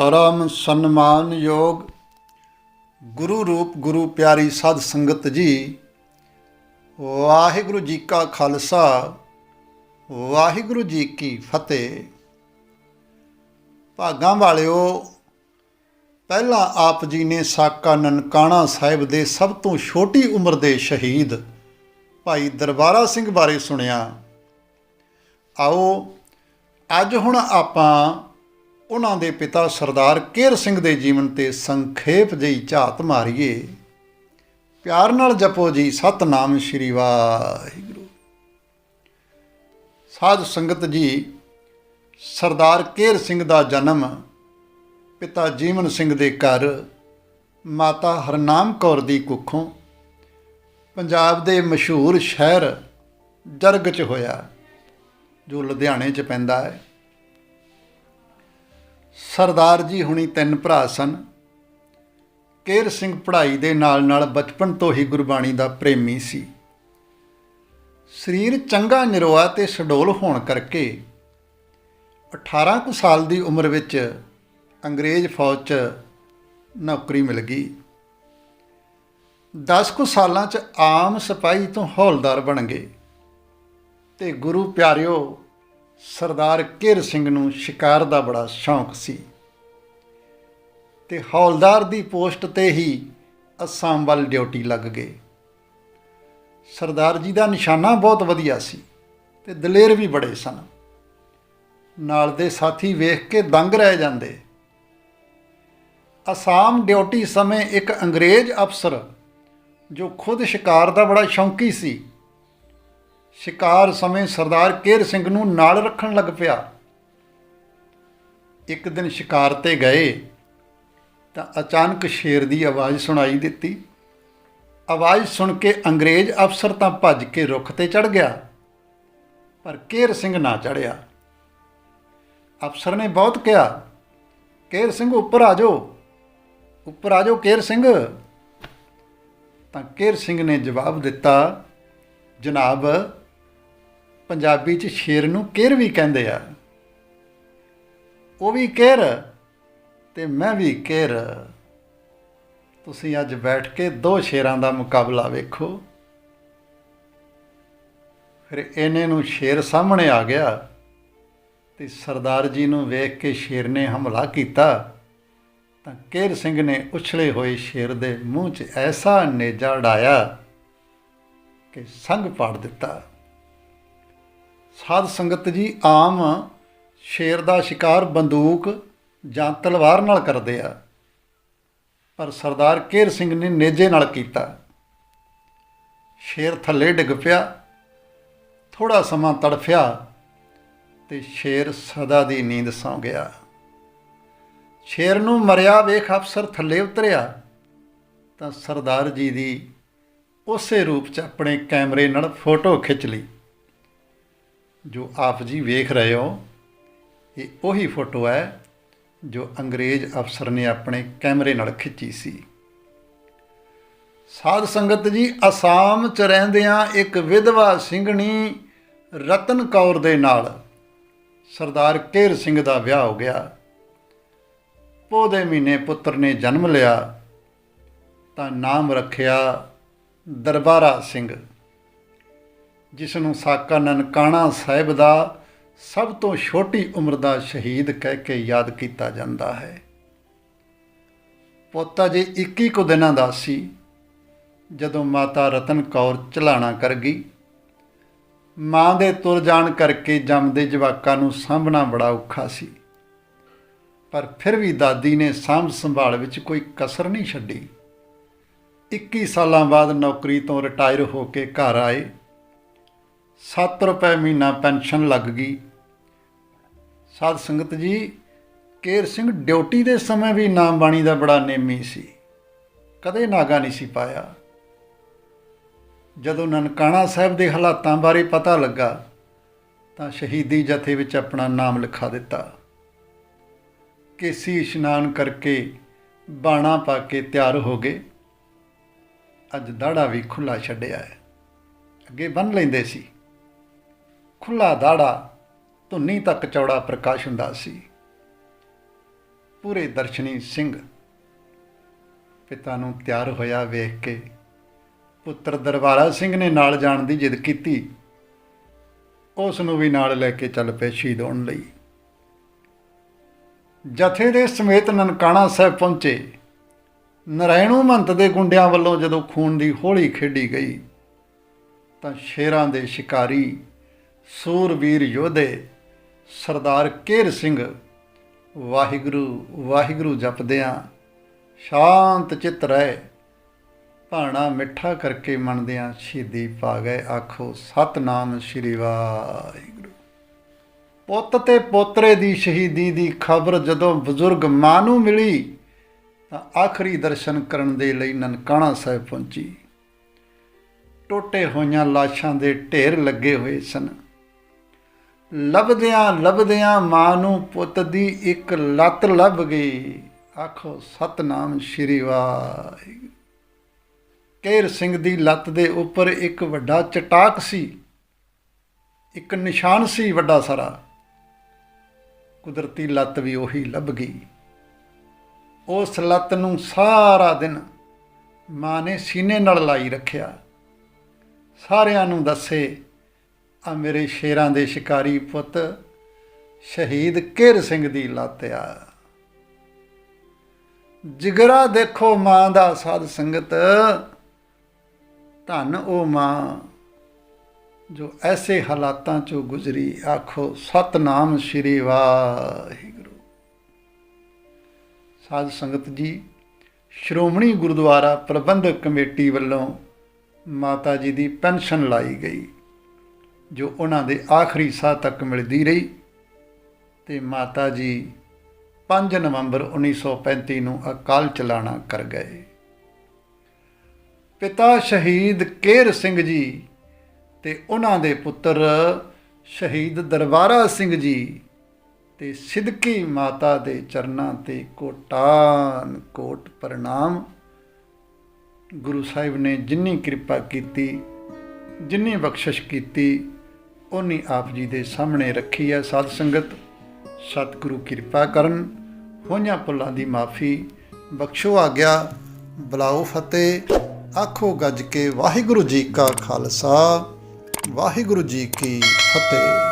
ਪਰਮ ਸਨਮਾਨਯੋਗ ਗੁਰੂ ਰੂਪ ਗੁਰੂ ਪਿਆਰੀ ਸਾਧ ਸੰਗਤ ਜੀ, ਵਾਹਿਗੁਰੂ ਜੀ ਕਾ ਖਾਲਸਾ, ਵਾਹਿਗੁਰੂ ਜੀ ਕੀ ਫਤਿਹ। ਭਾਗਾਂ ਵਾਲਿਓ, ਪਹਿਲਾਂ ਆਪ ਜੀ ਨੇ ਸਾਕਾ ਨਨਕਾਣਾ ਸਾਹਿਬ ਦੇ ਸਭ ਤੋਂ ਛੋਟੀ ਉਮਰ ਦੇ ਸ਼ਹੀਦ ਭਾਈ ਦਰਬਾਰਾ ਸਿੰਘ ਬਾਰੇ ਸੁਣਿਆ। ਆਓ, ਅੱਜ ਹੁਣ ਆਪਾਂ ਉਹਨਾਂ ਦੇ ਪਿਤਾ ਸਰਦਾਰ ਕੇਰ ਸਿੰਘ ਦੇ ਜੀਵਨ ਤੇ ਸੰਖੇਪ ਜਿਹੀ ਝਾਤ ਮਾਰੀਏ। ਪਿਆਰ ਨਾਲ ਜਪੋ ਜੀ, ਸਤਨਾਮ ਸ਼੍ਰੀ ਵਾਹਿਗੁਰੂ। ਸਾਧ ਸੰਗਤ ਜੀ, ਸਰਦਾਰ ਕੇਰ ਸਿੰਘ ਦਾ ਜਨਮ ਪਿਤਾ ਜੀਵਨ ਸਿੰਘ ਦੇ ਘਰ ਮਾਤਾ ਹਰਨਾਮ ਕੌਰ ਦੀ ਕੁੱਖੋਂ ਪੰਜਾਬ ਦੇ ਮਸ਼ਹੂਰ ਸ਼ਹਿਰ ਜਰਗ 'ਚ ਹੋਇਆ, ਜੋ ਲੁਧਿਆਣੇ 'ਚ ਪੈਂਦਾ ਹੈ। ਸਰਦਾਰ ਜੀ ਹੁਣੀ ਤਿੰਨ ਭਰਾ ਸਨ। ਕੇਰ ਸਿੰਘ ਪੜ੍ਹਾਈ ਦੇ ਨਾਲ ਨਾਲ ਬਚਪਨ ਤੋਂ ਹੀ ਗੁਰਬਾਣੀ ਦਾ ਪ੍ਰੇਮੀ ਸੀ। ਸਰੀਰ ਚੰਗਾ ਨਿਰੋਆ ਤੇ ਸਡੋਲ ਹੋਣ ਕਰਕੇ 18 ਕੁ ਸਾਲ ਦੀ ਉਮਰ ਵਿੱਚ ਅੰਗਰੇਜ਼ ਫੌਜ 'ਚ ਨੌਕਰੀ ਮਿਲ ਗਈ। 10 ਕੁ ਸਾਲਾਂ 'ਚ ਆਮ ਸਿਪਾਹੀ ਤੋਂ ਹੌਲਦਾਰ ਬਣ ਗਏ। ਤੇ ਗੁਰੂ ਪਿਆਰਿਓ ਸਰਦਾਰ ਕਿਰ ਸਿੰਘ ਨੂੰ ਸ਼ਿਕਾਰ ਦਾ ਬੜਾ ਸ਼ੌਂਕ ਸੀ। ਤੇ ਹੌਲਦਾਰ ਦੀ ਪੋਸਟ ਤੇ ਹੀ ਅਸਾਮ ਵੱਲ ਡਿਊਟੀ ਲੱਗ ਗਏ। ਸਰਦਾਰ ਜੀ ਦਾ ਨਿਸ਼ਾਨਾ ਬਹੁਤ ਵਧੀਆ ਸੀ ਤੇ ਦਲੇਰ ਵੀ ਬੜੇ ਸਨ। ਨਾਲ ਦੇ ਸਾਥੀ ਵੇਖ ਕੇ ਦੰਗ ਰਹਿ ਜਾਂਦੇ। ਅਸਾਮ ਡਿਊਟੀ ਸਮੇਂ ਇੱਕ ਅੰਗਰੇਜ਼ ਅਫਸਰ, ਜੋ ਖੁਦ ਸ਼ਿਕਾਰ ਦਾ ਬੜਾ ਸ਼ੌਂਕੀ ਸੀ ਸ਼ਿਕਾਰ ਸਮੇਂ ਸਰਦਾਰ ਕੇਰ ਸਿੰਘ ਨੂੰ ਨਾਲ ਰੱਖਣ ਲੱਗ ਪਿਆ। ਇੱਕ ਦਿਨ ਸ਼ਿਕਾਰ ਤੇ ਗਏ ਤਾਂ ਅਚਾਨਕ ਸ਼ੇਰ ਦੀ ਆਵਾਜ਼ ਸੁਣਾਈ ਦਿੱਤੀ। ਆਵਾਜ਼ ਸੁਣ ਕੇ ਅੰਗਰੇਜ਼ ਅਫਸਰ ਤਾਂ ਭੱਜ ਕੇ ਰੁੱਖ ਤੇ ਚੜ ਗਿਆ, ਪਰ ਕੇਰ ਸਿੰਘ ਨਾ ਚੜਿਆ ਅਫਸਰ ਨੇ ਬਹੁਤ ਕਿਹਾ, ਕੇਰ ਸਿੰਘ, ਉੱਪਰ ਆ ਜਾਓ, ਉੱਪਰ ਆ ਜਾਓ ਕੇਰ ਸਿੰਘ। ਤਾਂ ਕੇਰ ਸਿੰਘ ਨੇ ਜਵਾਬ ਦਿੱਤਾ, ਜਨਾਬ ਪੰਜਾਬੀ ਚ ਸ਼ੇਰ ਨੂੰ ਕਿਰ ਵੀ ਕਹਿੰਦੇ ਆ। ਉਹ ਵੀ ਕੇਰ ਤੇ ਮੈਂ ਵੀ ਕੇਰ। ਤੁਸੀਂ ਅੱਜ ਬੈਠ ਕੇ ਦੋ ਸ਼ੇਰਾਂ ਦਾ ਮੁਕਾਬਲਾ ਵੇਖੋ। ਫਿਰ ਇਹਨੇ ਨੂੰ ਸ਼ੇਰ ਸਾਹਮਣੇ ਆ ਗਿਆ ਤੇ ਸਰਦਾਰ ਜੀ ਨੂੰ ਵੇਖ ਕੇ ਸ਼ੇਰ ਨੇ ਹਮਲਾ ਕੀਤਾ। ਤਾਂ ਕੇਰ ਸਿੰਘ ਨੇ ਉਛਲੇ ਹੋਏ ਸ਼ੇਰ ਦੇ ਮੂੰਹ 'ਚ ਐਸਾ ਨੇਜਾ ਢਾਇਆ ਕਿ ਸੰਗ ਪਾੜ ਦਿੱਤਾ। ਸਾਧ ਸੰਗਤ ਜੀ ਆਮ ਸ਼ੇਰ ਦਾ ਸ਼ਿਕਾਰ ਬੰਦੂਕ ਜਾਂ ਤਲਵਾਰ ਨਾਲ ਕਰਦੇ ਆ। ਪਰ ਸਰਦਾਰ ਕੇਰ ਸਿੰਘ ਨੇ ਨੇਜੇ ਨਾਲ ਕੀਤਾ। ਸ਼ੇਰ ਥੱਲੇ ਡਿੱਗ ਪਿਆ ਥੋੜਾ ਸਮਾਂ ਤੜਫਿਆ ਤੇ ਸ਼ੇਰ ਸਦਾ ਦੀ ਨੀਂਦ ਸੌਂ ਗਿਆ। ਸ਼ੇਰ ਨੂੰ ਮਰਿਆ ਵੇਖ ਅਫਸਰ ਥੱਲੇ ਉਤਰਿਆ, ਤਾਂ ਸਰਦਾਰ ਜੀ ਦੀ ਉਸੇ ਰੂਪ 'ਚ ਆਪਣੇ ਕੈਮਰੇ ਨਾਲ ਫੋਟੋ ਖਿੱਚ ਲਈ। ਜੋ ਆਪ ਜੀ ਵੇਖ ਰਹੇ ਹੋ, ਇਹ ਉਹੀ ਫੋਟੋ ਹੈ ਜੋ ਅੰਗਰੇਜ਼ ਅਫਸਰ ਨੇ ਆਪਣੇ ਕੈਮਰੇ ਨਾਲ ਖਿੱਚੀ ਸੀ। ਸਾਧ ਸੰਗਤ ਜੀ, ਅਸਾਮ 'ਚ ਰਹਿੰਦਿਆਂ ਇੱਕ ਵਿਧਵਾ ਸਿੰਘਣੀ ਰਤਨ ਕੌਰ ਦੇ ਨਾਲ ਸਰਦਾਰ ਕੇਰ ਸਿੰਘ ਦਾ ਵਿਆਹ ਹੋ ਗਿਆ। ਪੋਹ ਦੇ ਮਹੀਨੇ ਪੁੱਤਰ ਨੇ ਜਨਮ ਲਿਆ, ਤਾਂ ਨਾਮ ਰੱਖਿਆ ਦਰਬਾਰਾ ਸਿੰਘ। ਜਿਸ ਨੂੰ ਸਾਕਾ ਨਨਕਾਣਾ ਸਾਹਿਬ ਦਾ ਸਭ ਤੋਂ ਛੋਟੀ ਉਮਰ ਦਾ ਸ਼ਹੀਦ ਕਹਿ ਕੇ ਯਾਦ ਕੀਤਾ ਜਾਂਦਾ ਹੈ। ਪੋਤਾ ਜੀ 21 ਕੁ ਦਿਨਾਂ ਦਾ ਸੀ, ਜਦੋਂ ਮਾਤਾ ਰਤਨ ਕੌਰ ਚਲਾਣਾ ਕਰ ਗਈ। ਮਾਂ ਦੇ ਤੁਰ ਜਾਣ ਕਰਕੇ ਜੰਮਦੇ ਜਵਾਕਾਂ ਨੂੰ ਸਾਂਭਣਾ ਬੜਾ ਔਖਾ ਸੀ। ਪਰ ਫਿਰ ਵੀ ਦਾਦੀ ਨੇ ਸਾਂਭ ਸੰਭਾਲ ਵਿੱਚ ਕੋਈ ਕਸਰ ਨਹੀਂ ਛੱਡੀ। 21 ਸਾਲਾਂ ਬਾਅਦ ਨੌਕਰੀ ਤੋਂ ਰਿਟਾਇਰ ਹੋ ਕੇ ਘਰ ਆਏ। 7 ਰੁਪਏ ਮਹੀਨਾ ਪੈਨਸ਼ਨ ਲੱਗ ਗਈ। ਸਾਧ ਸੰਗਤ ਜੀ, ਕੇਰ ਸਿੰਘ ਡਿਊਟੀ ਦੇ ਸਮੇਂ ਵੀ ਨਾਮ ਬਾਣੀ ਦਾ ਬੜਾ ਨੇਮੀ ਸੀ। ਕਦੇ ਨਾਗਾ ਨਹੀਂ ਸੀ ਪਾਇਆ। ਜਦੋਂ ਨਨਕਾਣਾ ਸਾਹਿਬ ਦੇ ਹਾਲਾਤਾਂ ਬਾਰੇ ਪਤਾ ਲੱਗਾ, ਤਾਂ ਸ਼ਹੀਦੀ ਜਥੇ ਵਿੱਚ ਆਪਣਾ ਨਾਮ ਲਿਖਾ ਦਿੱਤਾ। ਕੇਸੀ ਇਸ਼ਨਾਨ ਕਰਕੇ ਬਾਣਾ ਪਾ ਕੇ ਤਿਆਰ ਹੋ ਗਏ। ਅੱਜ ਦਾੜਾ ਵੀ ਖੁੱਲਾ ਛੱਡਿਆ ਹੈ। ਅੱਗੇ ਬੰਨ ਲੈਂਦੇ ਸੀ। ਖੁੱਲਾ ਦਾੜਾ ਧੁੰਨੀ ਤੱਕ ਚੌੜਾ ਪ੍ਰਕਾਸ਼ ਹੁੰਦਾ ਸੀ। ਪੂਰੇ ਦਰਸ਼ਨੀ ਸਿੰਘ ਪਿਤਾ ਨੂੰ ਤਿਆਰ ਹੋਇਆ ਵੇਖ ਕੇ ਪੁੱਤਰ ਦਰਬਾਰਾ ਸਿੰਘ ਨੇ ਨਾਲ ਜਾਣ ਦੀ ਜਿੱਦ ਕੀਤੀ। ਉਸ ਨੂੰ ਵੀ ਨਾਲ ਲੈ ਕੇ ਚੱਲ ਪਏ ਸ਼ਹੀਦ ਹੋਣ ਲਈ। ਜਥੇ ਦੇ ਸਮੇਤ ਨਨਕਾਣਾ ਸਾਹਿਬ ਪਹੁੰਚੇ। ਨਰਾਇਣੂ ਮੰਤ ਦੇ ਗੁੰਡਿਆਂ ਵੱਲੋਂ ਜਦੋਂ ਖੂਨ ਦੀ ਹੋਲੀ ਖੇਡੀ ਗਈ ਤਾਂ ਸ਼ੇਰਾਂ ਦੇ ਸ਼ਿਕਾਰੀ ਸੂਰਵੀਰ ਯੋਧੇ, ਸਰਦਾਰ ਕੇਰ ਸਿੰਘ, ਵਾਹਿਗੁਰੂ ਵਾਹਿਗੁਰੂ ਜਪਦਿਆਂ ਸ਼ਾਂਤ ਚਿੱਤ ਰਹਿ। ਭਾਣਾ ਮਿੱਠਾ ਕਰਕੇ ਮੰਨਦਿਆਂ ਸ਼ਹੀਦੀ ਪਾ ਗਏ। ਆਖੋ, ਸਤਨਾਮ ਸ਼੍ਰੀ ਵਾਹਿਗੁਰੂ। ਪੁੱਤ ਤੇ ਪੋਤਰੇ ਦੀ ਸ਼ਹੀਦੀ ਦੀ ਖਬਰ ਜਦੋਂ ਬਜ਼ੁਰਗ ਮਾਂ ਨੂੰ ਮਿਲੀ, ਤਾਂ ਆਖਰੀ ਦਰਸ਼ਨ ਕਰਨ ਦੇ ਲਈ ਨਨਕਾਣਾ ਸਾਹਿਬ ਪਹੁੰਚੀ। ਟੋਟੇ ਹੋਈਆਂ ਲਾਸ਼ਾਂ ਦੇ ਢੇਰ ਲੱਗੇ ਹੋਏ ਸਨ। ਲੱਭਦਿਆਂ ਲੱਭਦਿਆਂ ਮਾਂ ਨੂੰ ਪੁੱਤ ਦੀ ਇੱਕ ਲੱਤ ਲੱਭ ਗਈ। ਆਖੋ, ਸਤਨਾਮ ਸ਼੍ਰੀ ਵਾਹਿਗੁਰੂ ਕੇਰ ਸਿੰਘ ਦੀ ਲੱਤ ਦੇ ਉੱਪਰ ਇੱਕ ਵੱਡਾ ਚਟਾਕ ਸੀ। ਇੱਕ ਨਿਸ਼ਾਨ ਸੀ ਵੱਡਾ ਸਾਰਾ। ਕੁਦਰਤੀ ਲੱਤ ਵੀ ਉਹੀ ਲੱਭ ਗਈ। ਉਸ ਲੱਤ ਨੂੰ ਸਾਰਾ ਦਿਨ ਮਾਂ ਨੇ ਸੀਨੇ ਨਾਲ ਲਾਈ ਰੱਖਿਆ। ਸਾਰਿਆਂ ਨੂੰ ਦੱਸੇ ਆ ਮੇਰੇ ਸ਼ੇਰਾਂ ਦੇ ਸ਼ਿਕਾਰੀ ਪੁੱਤ, ਸ਼ਹੀਦ ਕਿਰ ਸਿੰਘ ਦੀ ਲਾਤਿਆ ਜਿਗਰਾ ਦੇਖੋ ਮਾਂ ਦਾ ਸਾਧ ਸੰਗਤ, ਧੰਨ ਉਹ ਮਾਂ, ਜੋ ਐਸੇ ਹਾਲਾਤਾਂ ਚੋਂ ਗੁਜ਼ਰੀ, ਆਖੋ ਸਤਨਾਮ ਸ਼੍ਰੀ ਵਾਹਿਗੁਰੂ। ਸਾਧ ਸੰਗਤ ਜੀ, ਸ਼੍ਰੋਮਣੀ ਗੁਰਦੁਆਰਾ ਪ੍ਰਬੰਧਕ ਕਮੇਟੀ ਵੱਲੋਂ ਮਾਤਾ ਜੀ ਦੀ ਪੈਨਸ਼ਨ ਲਾਈ ਗਈ। ਜੋ ਉਹਨਾਂ ਦੇ ਆਖਰੀ ਸਾਹ ਤੱਕ ਮਿਲਦੀ ਰਹੀ ਤੇ ਮਾਤਾ ਜੀ 5 ਨਵੰਬਰ 1935 ਨੂੰ ਅਕਾਲ ਚਲਾਣਾ ਕਰ ਗਏ। ਪਿਤਾ ਸ਼ਹੀਦ ਕੇਰ ਸਿੰਘ ਜੀ ਤੇ ਉਹਨਾਂ ਦੇ ਪੁੱਤਰ ਸ਼ਹੀਦ ਦਰਬਾਰਾ ਸਿੰਘ ਜੀ ਤੇ ਸਿੱਧਕੀ ਮਾਤਾ ਦੇ ਚਰਨਾਂ ਤੇ ਕੋਟਾਨ ਕੋਟ ਪ੍ਰਣਾਮ। ਗੁਰੂ ਸਾਹਿਬ ਨੇ ਜਿੰਨੀ ਕਿਰਪਾ ਕੀਤੀ, ਜਿੰਨੀ ਬਖਸ਼ਿਸ਼ ਕੀਤੀ ਉਹਨੇ ਆਪ ਜੀ ਦੇ ਸਾਹਮਣੇ ਰੱਖੀ ਹੈ ਸਾਧ ਸੰਗਤ। ਸਤਿਗੁਰੂ ਕਿਰਪਾ ਕਰਨ, ਹੋਈਆਂ ਭੁੱਲਾਂ ਦੀ ਮਾਫੀ। ਬਖਸ਼ੋ ਆ ਗਿਆ ਬਲਾਓ ਫਤਿਹ, ਆਖੋ ਗੱਜ ਕੇ ਵਾਹਿਗੁਰੂ ਜੀ ਕਾ ਖਾਲਸਾ, ਵਾਹਿਗੁਰੂ ਜੀ ਕੀ ਫਤਿਹ।